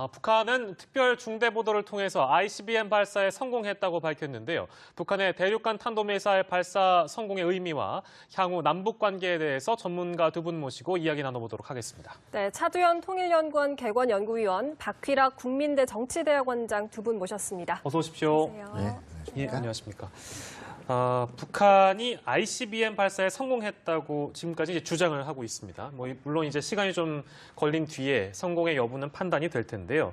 아, 북한은 특별 중대 보도를 통해서 ICBM 발사에 성공했다고 밝혔는데요. 북한의 대륙간 탄도미사일 발사 성공의 의미와 향후 남북 관계에 대해서 전문가 두 분 모시고 이야기 나눠보도록 하겠습니다. 네, 차두현 통일연구원 개관연구위원, 박휘락 국민대 정치대학원장 두 분 모셨습니다. 어서 오십시오. 안녕하세요. 예, 안녕하십니까. 아, 북한이 ICBM 발사에 성공했다고 지금까지 이제 주장을 하고 있습니다. 뭐 물론 이제 시간이 좀 걸린 뒤에 성공의 여부는 판단이 될 텐데요.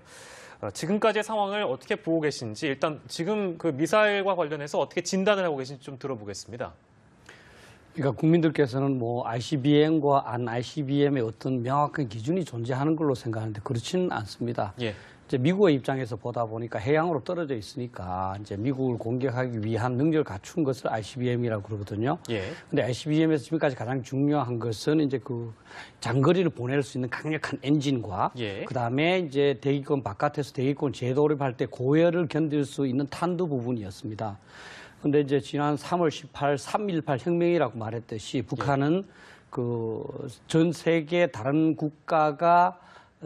어, 지금까지의 상황을 어떻게 보고 계신지 일단 지금 그 미사일과 관련해서 어떻게 진단을 하고 계신지 좀 들어보겠습니다. 그러니까 국민들께서는 뭐 ICBM과 안 ICBM의 어떤 명확한 기준이 존재하는 걸로 생각하는데 그렇지는 않습니다. 예. 이제 미국의 입장에서 보다 보니까 해양으로 떨어져 있으니까 이제 미국을 공격하기 위한 능력을 갖춘 것을 ICBM이라고 그러거든요. 예. 근데 ICBM에서 지금까지 가장 중요한 것은 이제 그 장거리를 보낼 수 있는 강력한 엔진과 예. 그다음에 이제 대기권 바깥에서 대기권 재도립할 때 고열을 견딜 수 있는 탄두 부분이었습니다. 근데 이제 지난 3월 18, 3.18 혁명이라고 말했듯이 북한은 그전 세계 다른 국가가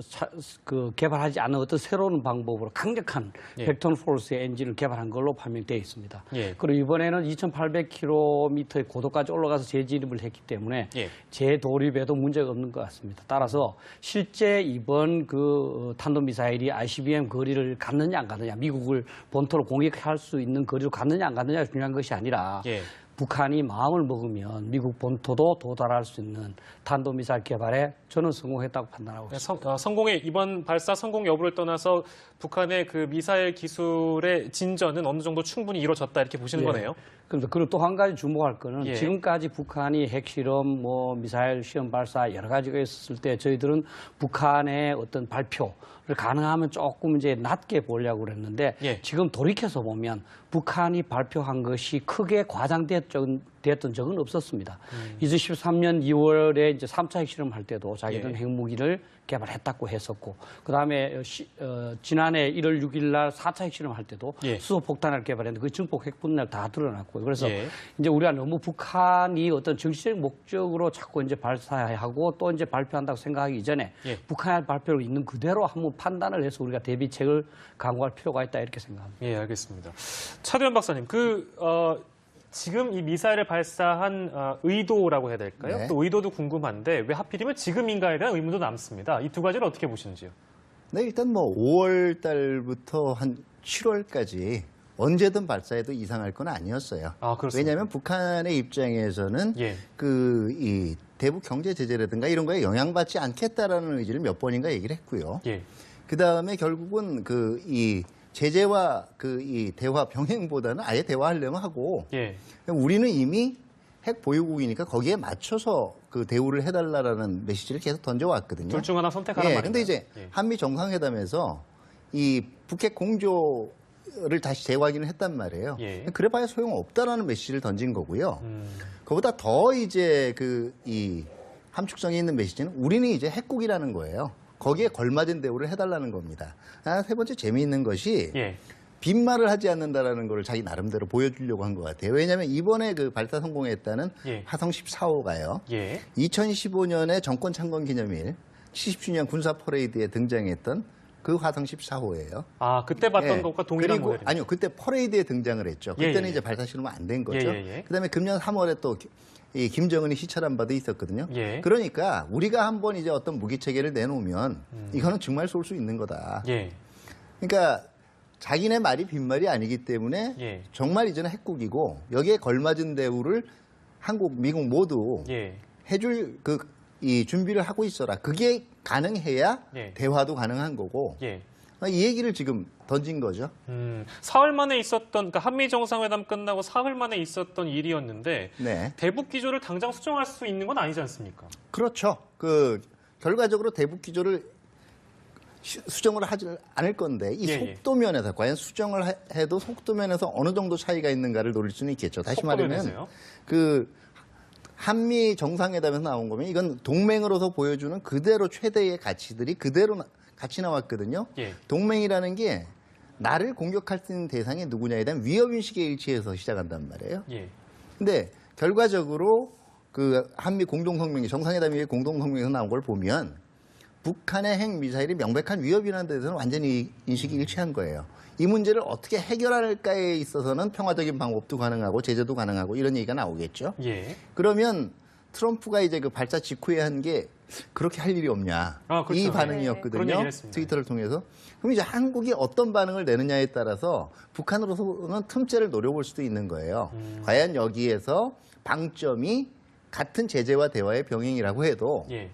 차- 그 개발하지 않은 어떤 새로운 방법으로 강력한 예. 벡턴 포스의 엔진을 개발한 걸로 판명되어 있습니다. 예. 그리고 이번에는 2,800km의 고도까지 올라가서 재진입을 했기 때문에 예. 재도립에도 문제가 없는 것 같습니다. 따라서 실제 이번 그 탄도미사일이 ICBM 거리를 갔느냐 안 갔느냐, 미국을 본토로 공격할 수 있는 거리로 갔느냐 안 갔느냐가 중요한 것이 아니라 예. 북한이 마음을 먹으면 미국 본토도 도달할 수 있는 탄도미사일 개발에 저는 성공했다고 판단하고 있습니다. 성, 어, 성공의 이번 발사 성공 여부를 떠나서 북한의 그 미사일 기술의 진전은 어느 정도 충분히 이루어졌다 이렇게 보시는 예. 거네요. 그런데 그리고 또 한 가지 주목할 거는 예. 지금까지 북한이 핵실험, 뭐 미사일 시험 발사 여러 가지가 있었을 때 저희들은 북한의 어떤 발표를 가능하면 조금 이제 낮게 보려고 그랬는데 예. 지금 돌이켜서 보면 북한이 발표한 것이 크게 과장됐던 됐던 적은 없었습니다. 음. 2013년 2월에 이제 3차 핵실험 할 때도 자기들은 예. 핵무기를 개발했다고 했었고 그다음에 시- 어, 지난해 1월 6일 날 4차 핵실험 할 때도 예. 수소폭탄을 개발했는데 그 증폭 핵분열 다 드러났고요. 그래서 예. 이제 우리가 너무 북한이 어떤 정치적 목적으로 자꾸 이제 발사하고 또 이제 발표한다고 생각하기 이전에 예. 북한의 발표를 있는 그대로 한번 판단을 해서 우리가 대비책을 강구할 필요가 있다 이렇게 생각합니다. 예, 알겠습니다. 차두현 박사님, 그 어, 지금 이 미사일을 발사한 어, 의도라고 해야 될까요? 네. 또 의도도 궁금한데 왜 하필이면 지금인가에 대한 의문도 남습니다. 이 두 가지를 어떻게 보시는지요? 네, 일단 뭐 5월 달부터 한 7월까지 언제든 발사해도 이상할 건 아니었어요. 아? 왜냐하면 북한의 입장에서는 예. 그이 대북 경제 제재라든가 이런 거에 영향받지 않겠다라는 의지를 몇 번인가 얘기를 했고요. 예. 그 다음에 결국은 그이 제재와 그 이 대화 병행보다는 아예 대화하려면 하고 예. 우리는 이미 핵 보유국이니까 거기에 맞춰서 그 대우를 해달라라는 메시지를 계속 던져왔거든요. 둘 중 하나 선택하란 예, 말인가요? 근데 이제 예. 한미 정상회담에서 이 북핵 공조를 다시 재확인을 했단 말이에요. 예. 그래봐야 소용 없다라는 메시지를 던진 거고요. 음, 그보다 더 이제 그 이 함축성이 있는 메시지는 우리는 이제 핵국이라는 거예요. 거기에 걸맞은 대우를 해달라는 겁니다. 아, 세 번째 재미있는 것이 예. 빈말을 하지 않는다라는 걸 자기 나름대로 보여주려고 한 것 같아요. 왜냐하면 이번에 그 발사 성공했다는 예. 화성 14호가요. 예. 2015년에 정권 창건 기념일 70주년 군사 퍼레이드에 등장했던 그 화성 14호예요. 아, 그때 봤던 예. 것과 동일한 그리고. 아니요, 그때 퍼레이드에 등장을 했죠. 예, 그때는 예, 예. 이제 발사 실험은 안 된 거죠. 예, 예, 예. 그다음에 금년 3월에 또 이 김정은이 시찰한 바도 있었거든요. 예. 그러니까 우리가 한번 이제 어떤 무기 체계를 내놓으면 이거는 정말 쏠 수 있는 거다. 음. 예. 그러니까 자기네 말이 빈말이 아니기 때문에 예. 정말 이제는 핵국이고 여기에 걸맞은 대우를 한국, 미국 모두 예. 해줄 그 이 준비를 하고 있어라. 그게 가능해야 예. 대화도 가능한 거고 예. 이 얘기를 지금 던진 거죠. 음, 사흘 만에 있었던 그러니까 한미 정상회담 끝나고 사흘 만에 있었던 일이었는데 네, 대북 기조를 당장 수정할 수 있는 건 아니지 않습니까? 그렇죠. 그 결과적으로 대북 기조를 시- 수정을 하지 않을 건데 이 예, 예. 속도 면에서 과연 수정을 해- 해도 속도 면에서 어느 정도 차이가 있는가를 노릴 수는 있겠죠. 다시 말하면? 그 한미 정상회담에서 나온 거면 이건 동맹으로서 보여주는 그대로 최대의 가치들이 그대로 나- 같이 나왔거든요. 예. 동맹이라는 게 나를 공격할 수 있는 대상이 누구냐에 대한 위협인식의 일치에서 시작한단 말이에요. 예. 근데 결과적으로 그 한미 공동성명, 정상회담 의 공동성명에서 나온 걸 보면 북한의 핵 미사일이 명백한 위협이라는 데서는 완전히 인식이 일치한 거예요. 이 문제를 어떻게 해결할까에 있어서는 평화적인 방법도 가능하고 제재도 가능하고 이런 얘기가 나오겠죠. 예. 그러면 트럼프가 이제 그 발사 직후에 한 게 그렇게 할 일이 없냐 아, 그렇죠. 이 네. 반응이었거든요. 했습니다. 트위터를 통해서 그럼 이제 한국이 어떤 반응을 내느냐에 따라서 북한으로서는 틈새를 노려볼 수도 있는 거예요. 음. 과연 여기에서 방점이 같은 제재와 대화의 병행이라고 해도 예.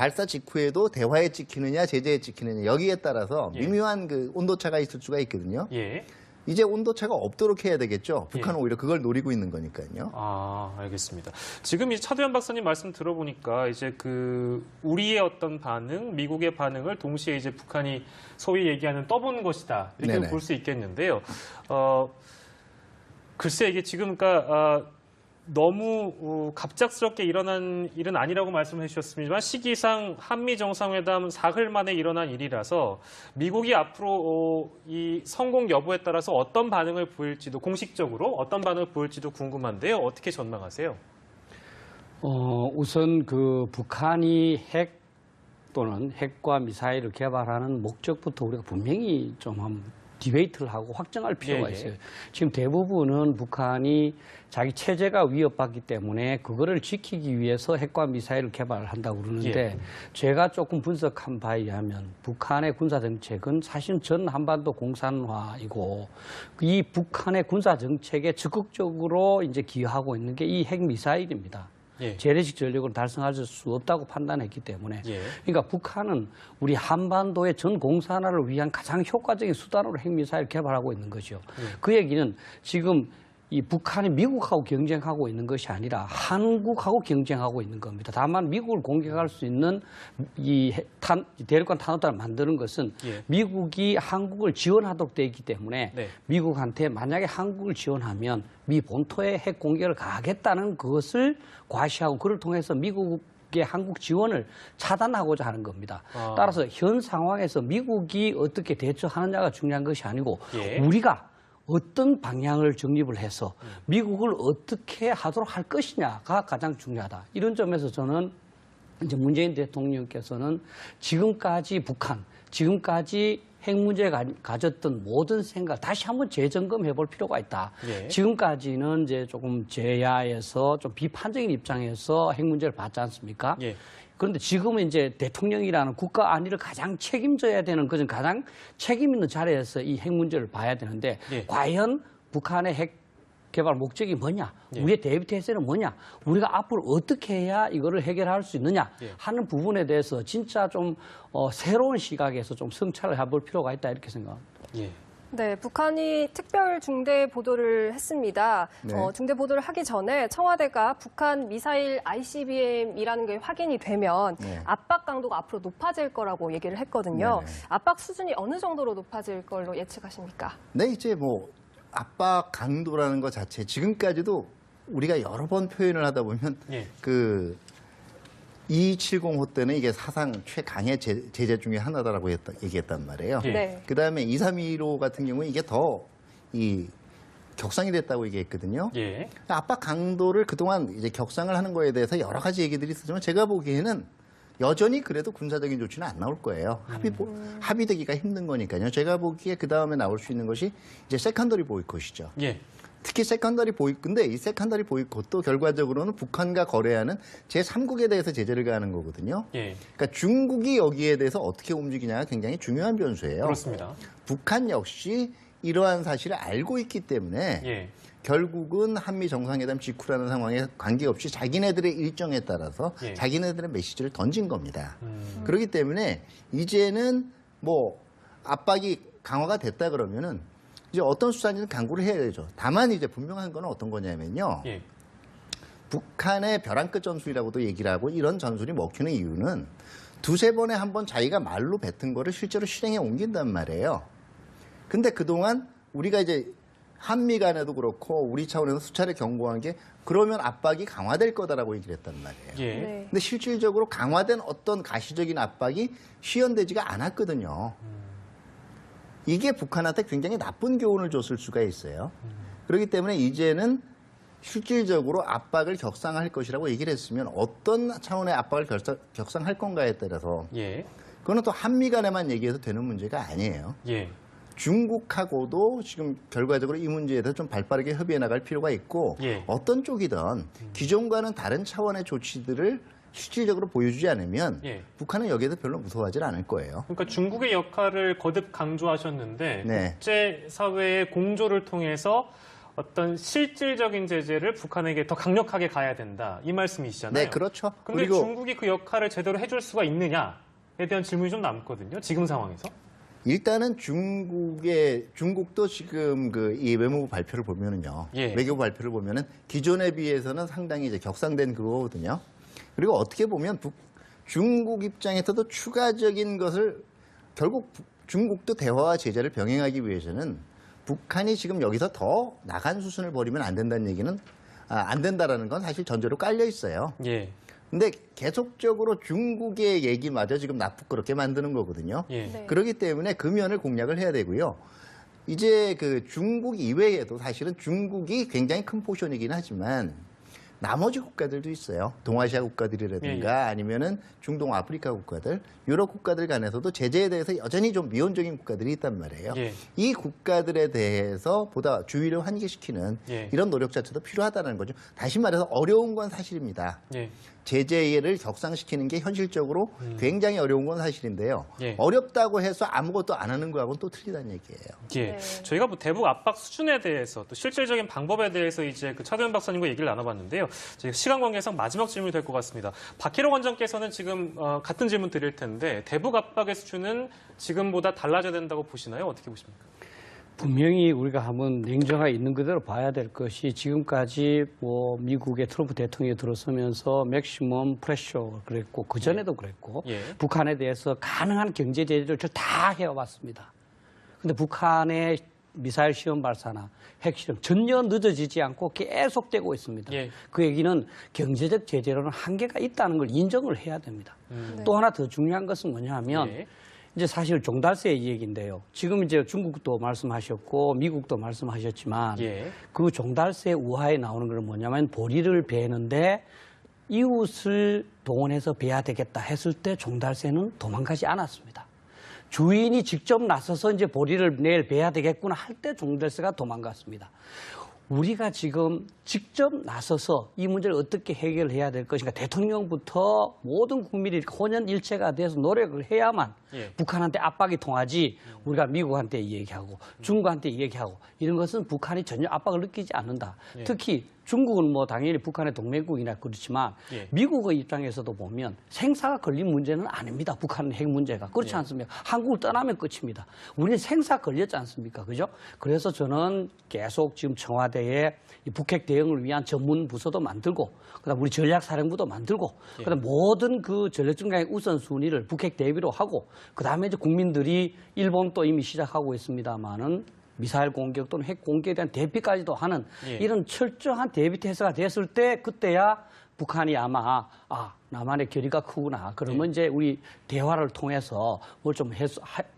발사 직후에도 대화에 찍히느냐 제재에 찍히느냐 여기에 따라서 예. 미묘한 그 온도차가 있을 수가 있거든요. 예. 이제 온도차가 없도록 해야 되겠죠. 북한은 예. 오히려 그걸 노리고 있는 거니까요. 아, 알겠습니다. 지금 이 차두현 박사님 말씀 들어보니까 이제 그 우리의 어떤 반응, 미국의 반응을 동시에 이제 북한이 소위 얘기하는 떠본 것이다 이렇게. 볼 수 있겠는데요. 어, 글쎄 이게 지금 그러니까 아, 너무 어, 갑작스럽게 일어난 일은 아니라고 말씀해 주셨습니다만 시기상 한미 정상회담 사흘 만에 일어난 일이라서 미국이 앞으로 어, 이 성공 여부에 따라서 어떤 반응을 보일지도 공식적으로 어떤 반응을 보일지도 궁금한데요. 어떻게 전망하세요? 어, 우선 그 북한이 핵 또는 핵과 미사일을 개발하는 목적부터 우리가 분명히 좀 한번 디베이트를 하고 확정할 필요가 예, 예. 있어요. 지금 대부분은 북한이 자기 체제가 위협받기 때문에 그거를 지키기 위해서 핵과 미사일을 개발을 한다고 그러는데 예. 제가 조금 분석한 바에 의하면 북한의 군사 정책은 사실 전 한반도 공산화이고 이 북한의 군사 정책에 적극적으로 이제 기여하고 있는 게 이 핵 미사일입니다. 예. 재래식 전력으로 달성할 수 없다고 판단했기 때문에 예. 그러니까 북한은 우리 한반도의 전 공산화를 위한 가장 효과적인 수단으로 핵미사일 개발하고 있는 거죠. 그 얘기는 지금 이 북한이 미국하고 경쟁하고 있는 것이 아니라 한국하고 경쟁하고 있는 겁니다. 다만 미국을 공격할 수 있는 이 핵- 탄, 대륙간 탄도탄을 만드는 것은 예. 미국이 한국을 지원하도록 되어 있기 때문에 네. 미국한테 만약에 한국을 지원하면 미 본토에 핵 공격을 가하겠다는 것을 과시하고 그를 통해서 미국 의 한국 지원을 차단하고자 하는 겁니다. 아. 따라서 현 상황에서 미국이 어떻게 대처하느냐가 중요한 것이 아니고 예. 우리가 어떤 방향을 정립을 해서 미국을 어떻게 하도록 할 것이냐가 가장 중요하다. 이런 점에서 저는 이제 문재인 대통령께서는 지금까지 북한, 지금까지 핵 문제가 가졌던 모든 생각 다시 한번 재점검해 볼 필요가 있다. 예. 지금까지는 이제 조금 제야에서 좀 비판적인 입장에서 핵 문제를 봤지 않습니까? 예. 그런데 지금은 이제 대통령이라는 국가 안위를 가장 책임져야 되는 그런 가장 책임 있는 자리에서 이 핵 문제를 봐야 되는데 예. 과연 북한의 핵 개발 목적이 뭐냐? 예. 우리의 대비 태세는 뭐냐? 우리가 앞으로 어떻게 해야 이거를 해결할 수 있느냐 예. 하는 부분에 대해서 진짜 좀 어, 새로운 시각에서 좀 성찰을 해볼 필요가 있다 이렇게 생각합니다. 예. 네, 북한이 특별 중대 보도를 했습니다. 네. 어, 중대 보도를 하기 전에 청와대가 북한 미사일 ICBM이라는 게 확인이 되면 네. 압박 강도가 앞으로 높아질 거라고 얘기를 했거든요. 네네. 압박 수준이 어느 정도로 높아질 걸로 예측하십니까? 네, 이제 뭐 압박 강도라는 것 자체 지금까지도 우리가 여러 번 표현을 하다 보면 예. 그 2270호 때는 이게 사상 최강의 제- 제재 중에 하나다라고 했다, 얘기했단 말이에요. 예. 네. 그 다음에 2315 같은 경우는 이게 더 이 격상이 됐다고 얘기했거든요. 예. 압박 강도를 그동안 이제 격상을 하는 거에 대해서 여러 가지 얘기들이 있었지만 제가 보기에는 여전히 그래도 군사적인 조치는 안 나올 거예요. 합의, 보- 합의되기가 힘든 거니까요. 제가 보기에 그 다음에 나올 수 있는 것이 이제 세컨더리 보이콧이죠. 예. 특히 세컨더리 보이콧, 근데 이 세컨더리 보이콧도 결과적으로는 북한과 거래하는 제3국에 대해서 제재를 가하는 거거든요. 예. 그러니까 중국이 여기에 대해서 어떻게 움직이냐가 굉장히 중요한 변수예요. 그렇습니다. 북한 역시 이러한 사실을 알고 있기 때문에 예. 결국은 한미 정상회담 직후라는 상황에 관계없이 자기네들의 일정에 따라서 예. 자기네들의 메시지를 던진 겁니다. 음. 그렇기 때문에 이제는 뭐 압박이 강화가 됐다 그러면은 이제 어떤 수단이든 강구를 해야 되죠. 다만 이제 분명한 건 어떤 거냐면요. 예. 북한의 벼랑 끝 전술이라고도 얘기를 하고 이런 전술이 먹히는 이유는 두세 번에 한 번 자기가 말로 뱉은 거를 실제로 실행에 옮긴단 말이에요. 근데 그동안 우리가 이제 한미 간에도 그렇고 우리 차원에서 수차례 경고한 게 그러면 압박이 강화될 거다라고 얘기를 했단 말이에요. 예. 네. 근데 실질적으로 강화된 어떤 가시적인 압박이 시연되지가 않았거든요. 이게 북한한테 굉장히 나쁜 교훈을 줬을 수가 있어요. 그렇기 때문에 이제는 실질적으로 압박을 격상할 것이라고 얘기를 했으면 어떤 차원의 압박을 결사- 격상 할 건가에 따라서 예. 그거는 또 한미 간에만 얘기해서 되는 문제가 아니에요. 예. 중국하고도 지금 결과적으로 이 문제에 대해서 좀 발빠르게 협의해 나갈 필요가 있고 예. 어떤 쪽이든 기존과는 다른 차원의 조치들을 실질적으로 보여주지 않으면 예. 북한은 여기에서 별로 무서워하지 않을 거예요. 그러니까 중국의 역할을 거듭 강조하셨는데 네. 국제 사회의 공조를 통해서 어떤 실질적인 제재를 북한에게 더 강력하게 가야 된다 이 말씀이시잖아요. 네, 그렇죠. 근데 그리고 중국이 그 역할을 제대로 해줄 수가 있느냐에 대한 질문이 좀 남거든요. 지금 상황에서. 일단은 중국의 중국도 지금 그 이 외무부 발표를 보면은요. 예. 외교부 발표를 보면은 기존에 비해서는 상당히 이제 격상된 그거거든요. 그리고 어떻게 보면 북, 중국 입장에서도 추가적인 것을 결국 북- 중국도 대화와 제재를 병행하기 위해서는 북한이 지금 여기서 더 나간 수순을 벌이면 안 된다는 얘기는 아, 안 된다라는 건 사실 전제로 깔려 있어요. 예. 근데 계속적으로 중국의 얘기마저 지금 나쁘게 만드는 거거든요. 예. 네. 그렇기 때문에 그 면을 공략을 해야 되고요. 이제 그 중국 이외에도 사실은 중국이 굉장히 큰 포션이긴 하지만 나머지 국가들도 있어요. 동아시아 국가들이라든가 아니면은 중동 아프리카 국가들, 유럽 국가들 간에서도 제재에 대해서 여전히 좀 미온적인 국가들이 있단 말이에요. 예. 이 국가들에 대해서 보다 주의를 환기시키는 예. 이런 노력 자체도 필요하다는 거죠. 다시 말해서 어려운 건 사실입니다. 예. 제재를 격상시키는 게 현실적으로 굉장히 어려운 건 사실인데요. 음. 예. 어렵다고 해서 아무것도 안 하는 거하고는 또 틀리다는 얘기예요. 예. 네. 저희가 뭐 대북 압박 수준에 대해서 또 실질적인 방법에 대해서 이제 그 차도현 박사님과 얘기를 나눠봤는데요. 시간 관계상 마지막 질문이 될 것 같습니다. 박희록 원장께서는 지금 어, 같은 질문 드릴 텐데 대북 압박의 수준은 지금보다 달라져야 된다고 보시나요? 어떻게 보십니까? 분명히 우리가 한번 냉정하게 있는 그대로 봐야 될 것이 지금까지 뭐 미국의 트럼프 대통령이 들어서면서 맥시멈 프레셔 그랬고 그 전에도 그랬고 예. 북한에 대해서 가능한 경제 제재를 다 해왔습니다. 근데 북한의 미사일 시험 발사나 핵 실험 전혀 늦어지지 않고 계속되고 있습니다. 예. 그 얘기는 경제적 제재로는 한계가 있다는 걸 인정을 해야 됩니다. 또 하나 더 중요한 것은 뭐냐면 예. 이제 사실 종달새 얘기인데요. 지금 이제 중국도 말씀하셨고 미국도 말씀하셨지만 예. 그 종달새 우하에 나오는 건 뭐냐면 보리를 베는데 이웃을 동원해서 베야 되겠다 했을 때 종달새는 도망가지 않았습니다. 주인이 직접 나서서 이제 보리를 내일 베야 되겠구나 할 때 종달새가 도망갔습니다. 우리가 지금 직접 나서서 이 문제를 어떻게 해결해야 될 것인가 대통령부터 모든 국민이 혼연일체가 돼서 노력을 해야만 예. 북한한테 압박이 통하지 우리가 미국한테 얘기하고 중국한테 얘기하고 이런 것은 북한이 전혀 압박을 느끼지 않는다. 예. 특히 중국은 뭐 당연히 북한의 동맹국이나 그렇지만 예. 미국의 입장에서도 보면 생사가 걸린 문제는 아닙니다. 북한 핵 문제가 그렇지 예. 않습니까? 한국을 떠나면 끝입니다. 우리는 생사 걸렸지 않습니까? 그죠? 그래서 저는 계속 지금 청와대에 이 북핵 대응을 위한 전문 부서도 만들고 그다음 우리 전략사령부도 만들고 예. 그다음 모든 그 전략정강의 우선순위를 북핵 대비로 하고 그 다음에 이제 국민들이 일본 또 이미 시작하고 있습니다만은 미사일 공격 또는 핵 공격에 대한 대비까지도 하는 예. 이런 철저한 대비 태세가 됐을 때 그때야 북한이 아마 아 남한의 결의가 크구나 그러면 예. 이제 우리 대화를 통해서 뭘 좀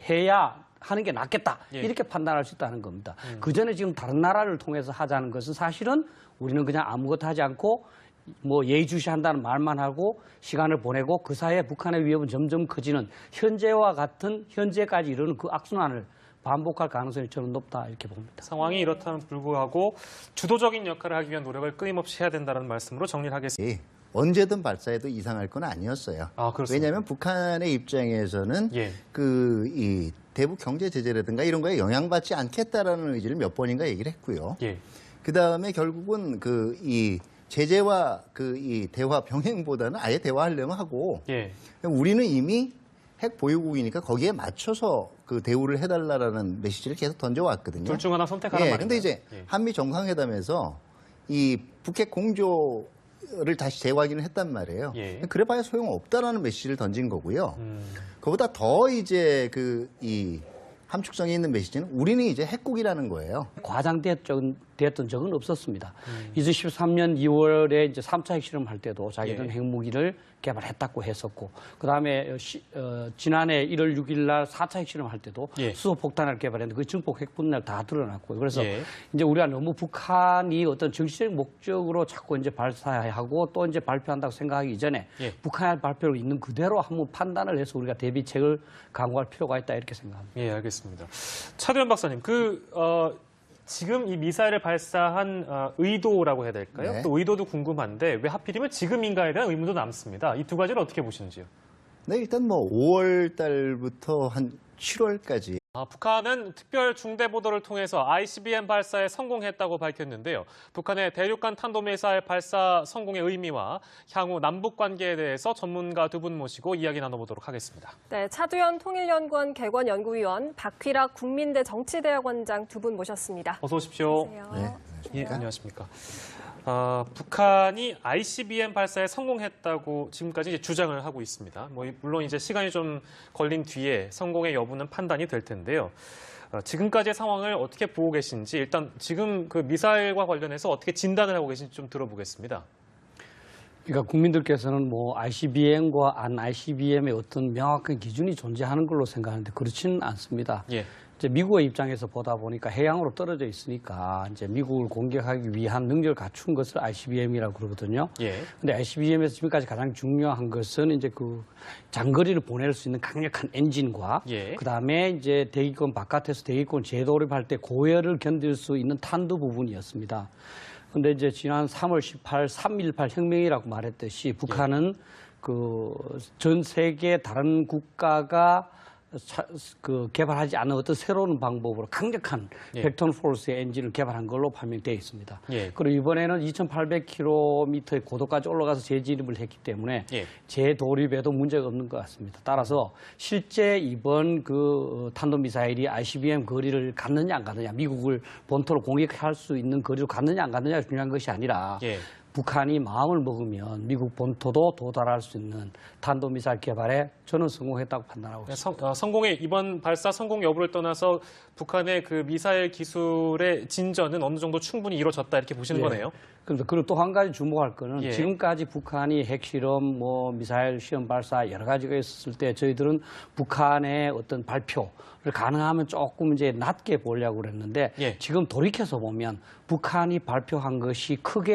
해야 하는 게 낫겠다 예. 이렇게 판단할 수 있다는 겁니다. 음. 그 전에 지금 다른 나라를 통해서 하자는 것은 사실은 우리는 그냥 아무것도 하지 않고 뭐 예의주시한다는 말만 하고 시간을 보내고 그 사이에 북한의 위협은 점점 커지는 현재와 같은 현재까지 이르는 그 악순환을 반복할 가능성이 저는 높다 이렇게 봅니다. 상황이 이렇다면 불구하고 주도적인 역할을 하기 위한 노력을 끊임없이 해야 된다는 말씀으로 정리를 하겠습니다. 예. 언제든 발사해도 이상할 건 아니었어요. 아. 왜냐하면 북한의 입장에서는 예. 그이 대북 경제 제재라든가 이런 거에 영향받지 않겠다라는 의지를 몇 번인가 얘기를 했고요. 예. 그 다음에 결국은 그이 제재와 그 이 대화 병행보다는 아예 대화하려면 하고 예. 우리는 이미 핵 보유국이니까 거기에 맞춰서 그 대우를 해달라라는 메시지를 계속 던져왔거든요. 둘 중 하나 선택하라 예, 말인가요? 근데 이제 예. 한미 정상회담에서 이 북핵 공조 를 다시 재확인을 했단 말이에요. 예. 그래봐야 소용 없다라는 메시지를 던진 거고요. 음, 그보다 더 이제 그 이 함축성이 있는 메시지는 우리는 이제 핵국이라는 거예요. 과장됐던 됐던 적은 없었습니다. 2013년 2월에 이제 3차 핵실험 할 때도 자기들은 예. 핵무기를 개발했다고 했었고, 그 다음에 지난해 1월 6일 날 4차 핵실험 할 때도 예. 수소폭탄을 개발했는데 그 증폭 핵분열 다 드러났고요. 그래서 예. 이제 우리가 너무 북한이 어떤 정치적 목적으로 자꾸 이제 발사하고 또 이제 발표한다고 생각하기 이전에 예. 북한의 발표를 있는 그대로 한번 판단을 해서 우리가 대비책을 강구할 필요가 있다 이렇게 생각합니다. 예, 알겠습니다. 차두현 박사님, 그 어, 지금 이 미사일을 발사한 어, 의도라고 해야 될까요? 네. 또 의도도 궁금한데 왜 하필이면 지금인가에 대한 의문도 남습니다. 이 두 가지를 어떻게 보시는지요? 네, 일단 뭐 5월 달부터 한 7월까지 아, 북한은 특별 중대 보도를 통해서 ICBM 발사에 성공했다고 밝혔는데요. 북한의 대륙간 탄도미사일 발사 성공의 의미와 향후 남북 관계에 대해서 전문가 두 분 모시고 이야기 나눠보도록 하겠습니다. 네, 차두현 통일연구원 개관 연구위원, 박휘락 국민대 정치대학원장 두 분 모셨습니다. 어서 오십시오. 안녕하세요. 네, 예, 안녕하십니까. 아, 북한이 ICBM 발사에 성공했다고 지금까지 이제 주장을 하고 있습니다. 뭐 이- 물론 이제 시간이 좀 걸린 뒤에 성공의 여부는 판단이 될 텐데요. 어, 지금까지의 상황을 어떻게 보고 계신지 일단 지금 그 미사일과 관련해서 어떻게 진단을 하고 계신지 좀 들어보겠습니다. 그러니까 국민들께서는 뭐 ICBM과 안 ICBM의 어떤 명확한 기준이 존재하는 걸로 생각하는데 그렇지는 않습니다. 예, 이제 미국의 입장에서 보다 보니까 해양으로 떨어져 있으니까 이제 미국을 공격하기 위한 능력을 갖춘 것을 ICBM이라고 그러거든요. 예, 근데 ICBM에서 지금까지 가장 중요한 것은 이제 그 장거리를 보낼 수 있는 강력한 엔진과 예. 그 다음에 이제 대기권 바깥에서 대기권 재도립할 때 고열을 견딜 수 있는 탄두 부분이었습니다. 근데 이제 지난 3월 18, 3.18 혁명이라고 말했듯이 북한은 그전 세계 다른 국가가 차- 그 개발하지 않은 어떤 새로운 방법으로 강력한 예. 벡턴 포스의 엔진을 개발한 걸로 판명되어 있습니다. 예. 그리고 이번에는 2,800km의 고도까지 올라가서 재진입을 했기 때문에 예. 재도립에도 문제가 없는 것 같습니다. 따라서 실제 이번 그 탄도미사일이 ICBM 거리를 갔느냐 안 갔느냐, 미국을 본토로 공격할 수 있는 거리로 갔느냐 안 갔느냐가 중요한 것이 아니라 예. 북한이 마음을 먹으면 미국 본토도 도달할 수 있는 탄도미사일 개발에 저는 성공했다고 판단하고 있습니다. 성, 어, 성공의 이번 발사 성공 여부를 떠나서 북한의 그 미사일 기술의 진전은 어느 정도 충분히 이루어졌다 이렇게 보시는 예. 거네요. 그런데 그리고 또 한 가지 주목할 거는 예. 지금까지 북한이 핵실험, 뭐 미사일 시험 발사 여러 가지가 있었을 때 저희들은 북한의 어떤 발표를 가능하면 조금 이제 낮게 보려고 그랬는데 예. 지금 돌이켜서 보면 북한이 발표한 것이 크게